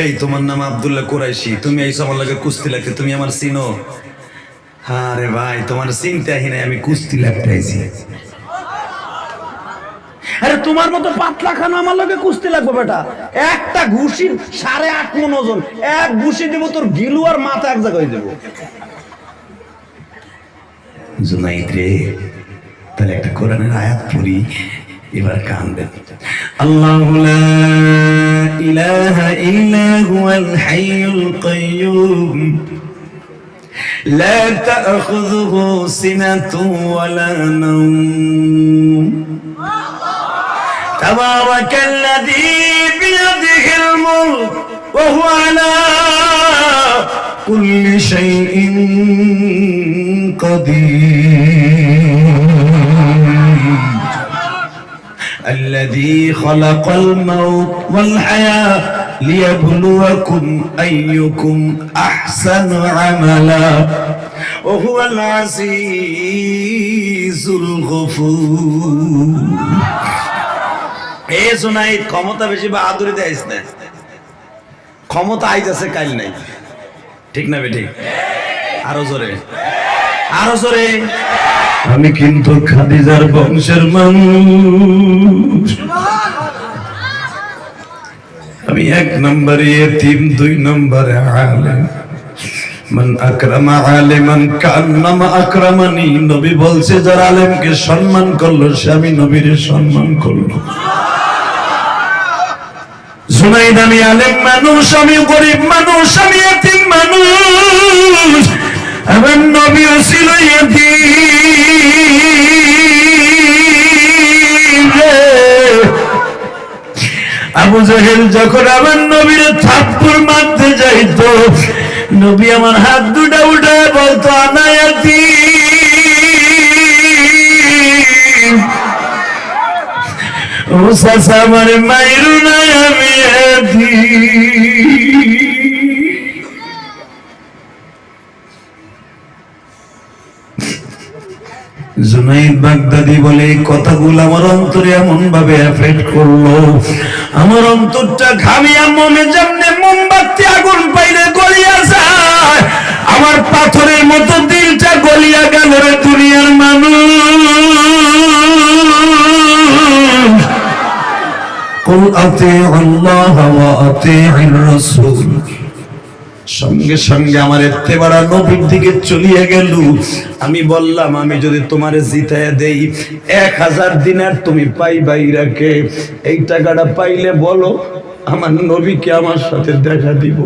এই, তোমার নাম আব্দুল্লাহ কুরাইশি। তুমি এই আমার লাগে কুস্তি লাগতে তুমি আমার চিনো? আরে ভাই, তোমার চিনতে আহি নাই আমি কুস্তি লাগতেছি আরে, তোমার মতো পাতলা খানা আমার কুস্তি লাগবে বেটা। একটা সাড়ে আট মন ওজন। এক ঘুষি দিব, তোর গিলু আর মাথা এক জায়গায় যাব। জুনাইদ রে, তাহলে একটা কোরআনের আয়াত পড়ি, এবার কান আল্লাহু إله إلا هو الحي القيوم. لا تأخذه سنة ولا نوم. تبارك الذي بيده الملك وهو على كل شيء قدير. الذي خلق الموت والحياة ليبلوكم أيكم أحسن عملا وهو العزيز الغفور এ জোনাইদ ক্ষমতা বেশি বাহাদুরি দেয়স না ক্ষমতা আইতাছে কাল নাই ঠিক না বেটি আরো জোরে আরো জোরে আমি কিন্তু খাদিজার বংশের মানুষ। আমি এক নম্বরে এতিম, দুই নম্বরে আলেম। মান আকরামা আলিমান কান্নামা আকরামানি। নবী বলছে, যারা আলেমকে সম্মান করল, সে আমি নবীর সম্মান করল। জুনাইদ আমি আলেম মানুষ, আমি গরিব মানুষ, আমি এতিম মানুষ। আবু জাহেল যখন আমার নবীর থাপ্পুর মারতে যাইত, নবী আমার হাত দুটা উঠে বলতো, আনায়াতি। ও সাসা, আমার মাইরু নাই আমি বাগদাদি বলে এই কথাগুলো আমার অন্তরে এমন ভাবে এফেক্ট করলো আমার অন্তরটা ঘামিয়া মমে যেমনে মোমবাতি আগুন পাইলে গলিয়া যায় আমার পাথরের মতো দিলটা গলিয়া গেল রে দুনিয়ার মানুষ قل أطيعوا الله وأطيعوا الرسول সঙ্গে সঙ্গে আমার এত্তেবারা নবীর দিকে চলিয়ে গেল। আমি বললাম, আমি যদি তোমারে জিতায় দেই, এক হাজার দিনার তুমি পাইবা ইরাকে এই টাকাটা পাইলে বলো, আমার নবীকে আমার সাথে দেখা দিব।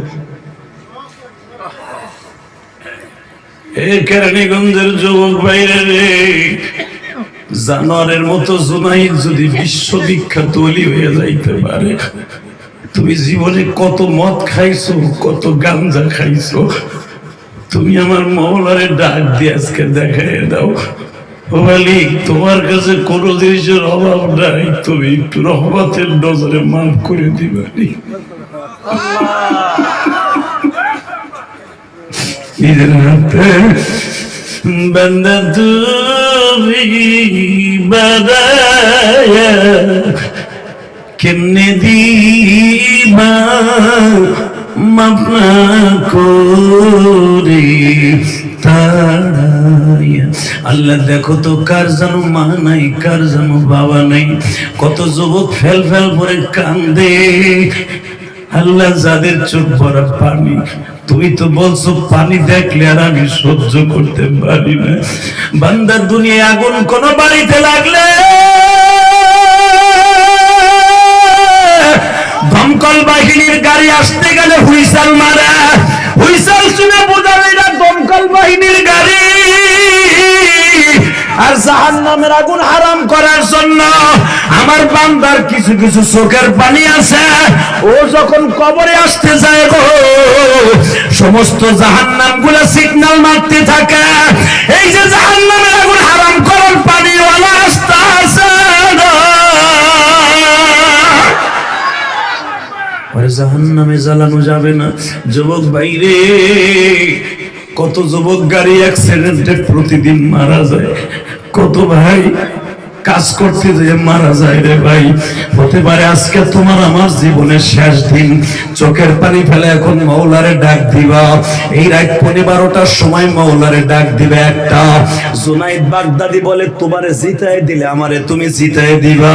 জানোয়ারের মতো জুনাইদ যদি বিশ্ববিখ্যাত হয়ে যাইতে পারে তুমি জীবনে কত মদ খাইছো, কত গাঞ্জা খাইছো। তুমি আমার মহলারে ডাক দিয়ে আজকে দেখাই দাও। তোমার কাছে কোন জিনিসের অভাব নাই, তুমি একটু রহমতের নজরে মাফ করে দিবানি বান্দা তুমি বাদায়া কেমনে দিবা মাপনা করে আল্লাহ দেখো তো কার জানো মা নাই, কার জানো বাবা নাই। কত যুবক ফেল ফেল করে কান্দে। আল্লাহ যাদের চোখ ভরা পানি, তুমি তো বলছো পানি দেখলে আর আমি সহ্য করতে পারি না। বান্দার দুনিয়া আগুন কোন বাড়িতে লাগলে। দমকল বাহিনীর গাড়ি আসতে গেলে হুইসাল মারা। হুইসাল শুনে বোঝা না দমকল বাহিনীর গাড়ি। আর জাহান নামের আগুন হারাম করার জন্য আমার বান্দার কিছু কিছু চোখের পানি আছে। ও যখন কবরে আসতে যায় গো, সমস্ত জাহান নামগুলা সিগন্যাল মারতে থাকে। ওরে জাহান নামে জ্বালানো যাবে না। যুবক বাইরে কত যুবক গাড়ি অ্যাক্সিডেন্টে প্রতিদিন মারা যায়। কত ভাই কাজ করতে যে মারা যায় রে ভাই। হতে পারে আজকে তোমার আমার জীবনের শেষ দিন। চোখের পানি ফেলে এখন মৌলারে ডাক দিবা। এই রাত পনেরো বারোটার সময় মৌলারে ডাক দিবে একটা। জুনাইদ বাগদাদি বলে, তোমারে জিতাই দিলে আমারে তুমি জিতাই দিবা।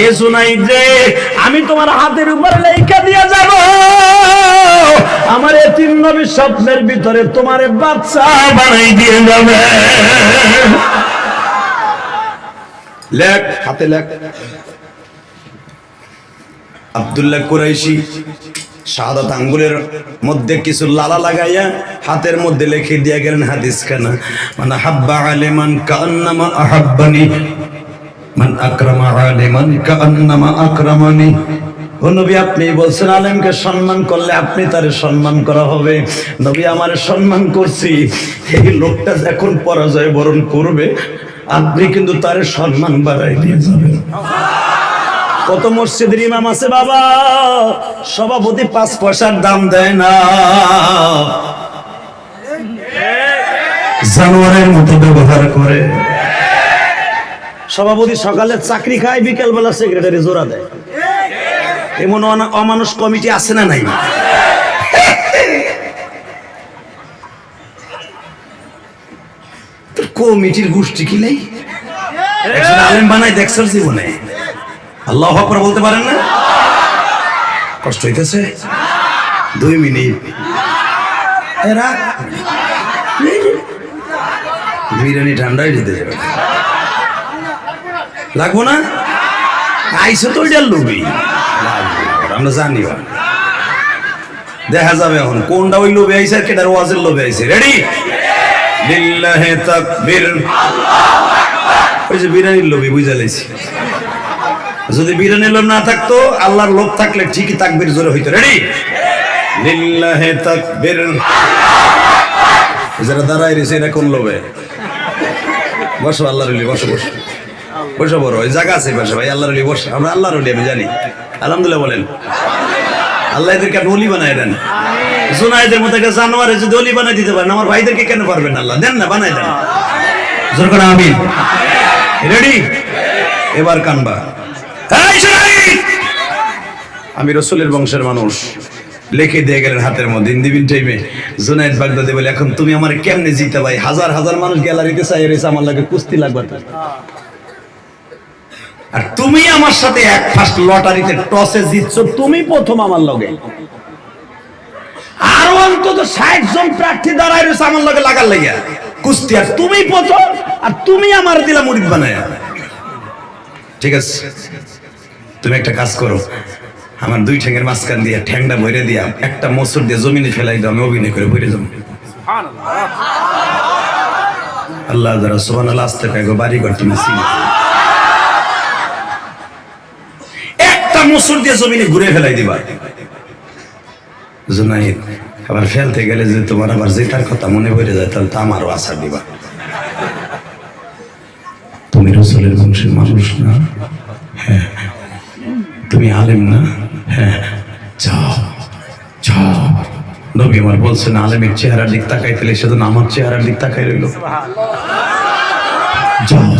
এ জুনাইদ রে, আমি তোমার হাতের উপর লেখা দিয়ে যাব। আমার তিন নবী স্বপ্নের ভিতরে তোমারে বাচ্চা বানাই দিয়ে যাবে। লেখ। হাতে লেখ। আব্দুল্লাহ কুরাইশি শাহাদাত আঙ্গুলের মধ্যে কিছু লালা লাগাইয়া হাতের মধ্যে লিখে দিয়া গেলেন, হাদিস খানা মানে হাব্বা আলিমান কান্নামা আহাব্বানি। মান আকরামা আলিমান কান্নামা আকরামানি। ও নবী, আপনি বলছেন আলেমকে সম্মান করলে আপনি তারে সম্মান করা হবে। নবী, আমার সম্মান করছি। এই লোকটা যখন পরাজয় বরণ করবে আপনি কিন্তু তার সম্মান বাড়াই দিয়ে যাবেন। কত মসজিদের ইমাম আছে বাবা? সভাপতি পাঁচ পয়সার দাম দেয় না। জানোয়ারের মতো ব্যবহার করে। সভাপতি সকালে চাকরি খায় বিকেল বেলা সেক্রেটারি জোড়া দেয়। এমন অমানুষ কমিটি আছে না নাই? কমিটির গোষ্ঠী কি নেই? একজন আলেম জীবনে। আল্লাহ বলতে পারেন না? কষ্ট হইতেছে? দুই মিনিট। এরা বিরিয়ানি ঠান্ডাই দিতে যাবে। লাগবো না? আইসো তো ওইটার লোভি। আমরা জানি। দেখা যাবে এখন। কোনটা ওই লোভে আইসে আর কেটার ওয়াজের লোভে আইসে রেডি লিল্লাহে তাকবীর। ওই যে বিরিয়ানির লোভে বুঝা লাইছি। যদি বিরিয়ানির লোভ না থাকতো, আল্লাহর লোভ থাকলে ঠিকই তাকবীর জোরে হইতো। রেডি লিল্লাহে তাকবীর। যারা দাঁড়ায় রয়েছে, এরা কোন লোভে? বসো আল্লাহ রলি বসো বসো। বসো, বড়, ওই জায়গা আছে, বসে, ভাই আল্লাহ রলি বসো। আমরা আল্লাহ রলি আমি জানি। আলহামদুলিল্লাহ বলেন। আল্লাহ এদেরকে আপনি অলি বানায় দেন। জুনাইদের মতো একটা জানোয়ারে যদি অলি বানাই দিতে পারেন আমার ভাইদেরকে কেন পারবেন আল্লাহ? দেন না বানাই দেন। জোর করে আমিন। রেডি এবার কানবা। আমি রসুলের বংশের মানুষ। লিখে দিয়ে গেলেন হাতের মধ্যে ইন্দিবিন টাইমে জুনাইদ বাগদাদি বলে এখন তুমি আমার কেমনে জিতে ভাই? হাজার হাজার মানুষ গ্যালারিতে চাই রয়েছে আমার লাগে কুস্তি লাগবে। আর তুমি আমার সাথে এক ফার্স্ট লটারিতে টসে জিতছো তুমি প্রথম আমার লগে। আরও অন্তত ষাট জন প্রার্থী দাঁড়ায় রয়েছে আমার লগে লাগার লাগিয়া কুস্তি, আর তুমি প্রথম আর তুমি আমার দিলা মুড়িদ বানায়। ঠিক আছে? তুমি একটা কাজ করো। আমার দুই ঠ্যাঙের মাঝখান দিয়ে ঠ্যাংটা ভরে দিয়া একটা মসুর দিয়ে জমিনে ফেলাই দাও, আমি অভিনয় করে ভরে যাব। আল্লাহ দ্বারা সোহান আল্লাহ আসতে পাইগো বাড়ি ঘর তুমি। একটা মসুর দিয়ে জমিনে ঘুরে ফেলাই দিবা। জুনাইদ আবার ফেলতে গেলে যদি তোমার আবার জেতার কথা মনে পড়ে যায়, তাহলে তো আমারও আশা দিবা। তুমি রসুলের বংশের মানুষ না? হ্যাঁ। তুমি আলেম না? হ্যাঁ। যাও যাও। নবী আমার বলছেন, আলেমের চেহারার দিক তাকাইতে সেদিন আমার চেহারার দিক তাকাই রইল। যাও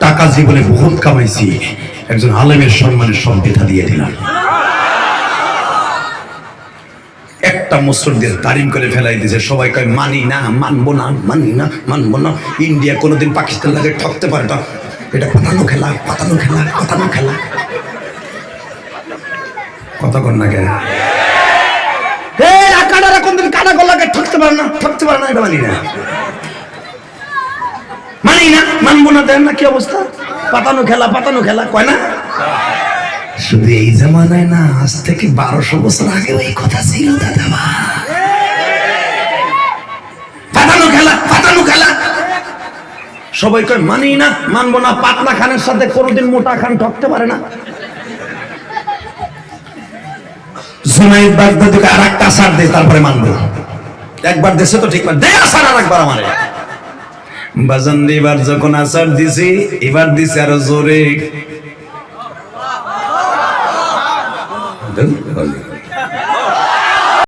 টাকা জীবনে বহুত কামাইছি। একজন আলেমের সম্মানের সব দিয়ে দিলাম। একটা মুসর তারিম করে ফেলাই দিয়েছে। সবাই কয়, মানি না, মানবো না, মানি না, মানবো না। ইন্ডিয়া কোনোদিন পাকিস্তান লাগে ঠকতে পারে না। এটা পাতানো খেলা পাতানো খেলা পাতানো খেলা। কথা কেন না ঠকতে পারে না এটা না। না, মানবো না, দেন না কি অবস্থা? পাতানো খেলা পাতানো খেলা, কয় না? শুধু এই জামানায় না, আজ থেকে বারোশো বছর আগে এই কথা ছিল, দাদা পাতানো খেলা পাতানো খেলা। সবাই কয় মানি না, মানবো না, পাতলা খানের সাথে কোনোদিন মোটা খান ঠকতে পারে না। আর তারপরে মানবো। একবার দেশে তো ঠিক এবার যখন আসার দিছি, এবার দিছি আরও জোরে। 等你等到